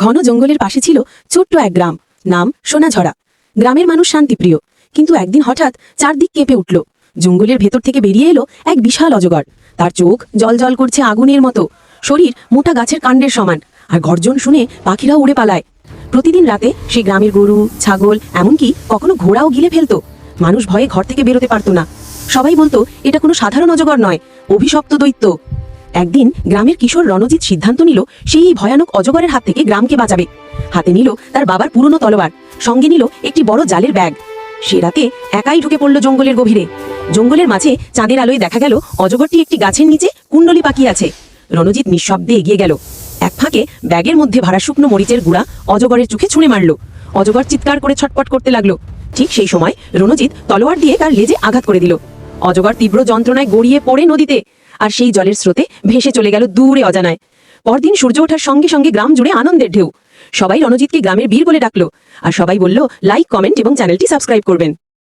ঘন জঙ্গলের পাশে ছিল ছোট্ট এক গ্রাম। নাম সোনাঝরা। গ্রামের মানুষ শান্তিপ্রিয়। কিন্তু একদিন হঠাৎ চারদিক কেঁপে উঠল। জঙ্গলের ভেতর থেকে বেরিয়ে এলো এক বিশাল অজগর। তার চোখ জল করছে আগুনের মতো। শরীর মোটা গাছের কাণ্ডের সমান। আর গর্জন শুনে পাখিরাও উড়ে পালায়। প্রতিদিন রাতে সে গ্রামের গরু, ছাগল, এমনকি কখনো ঘোড়াও গিলে ফেলতো। মানুষ ভয়ে ঘর থেকে বেরোতে পারতো না। সবাই বলতো, এটা কোনো সাধারণ অজগর নয়। অভিশপ্ত দৈত্য। একদিন গ্রামের কিশোর রণজিৎ সিদ্ধান্ত নিল, সেই ভয়ানক অজগরের হাত থেকে গ্রামকে বাঁচাবে। হাতে নিল তার বাবার পুরনো তলোয়ার, সঙ্গে নিল একটি বড় জালের ব্যাগ। সে রাতে একাই ঢুকে পড়ল জঙ্গলের গভীরে। জঙ্গলের মাঝে চাঁদের আলোয় দেখা গেল, অজগরটি একটি গাছের নিচে কুণ্ডলি পাকিয়ে আছে। রণজিৎ নিঃশব্দে এগিয়ে গেল। এক ফাঁকে ব্যাগের মধ্যে ভাড়া শুকনো মরিচের গুঁড়া অজগরের চোখে ছুঁড়ে মারল। অজগর চিৎকার করে ছটপট করতে লাগল। ঠিক সেই সময় রণজিৎ তলোয়ার দিয়ে তার লেজে আঘাত করে দিল। অজগর তীব্র যন্ত্রণায় গড়িয়ে পড়ে নদীতে। আর সেই জলের স্রোতে ভেসে চলে গেল দূরে অজানায়। পরদিন সূর্য ওঠার সঙ্গে সঙ্গে গ্রাম জুড়ে আনন্দের ঢেউ। সবাই রণজিৎকে গ্রামের বীর বলে ডাকলো, আর সবাই বলল লাইক কমেন্ট এবং চ্যানেলটি সাবস্ক্রাইব করবেন।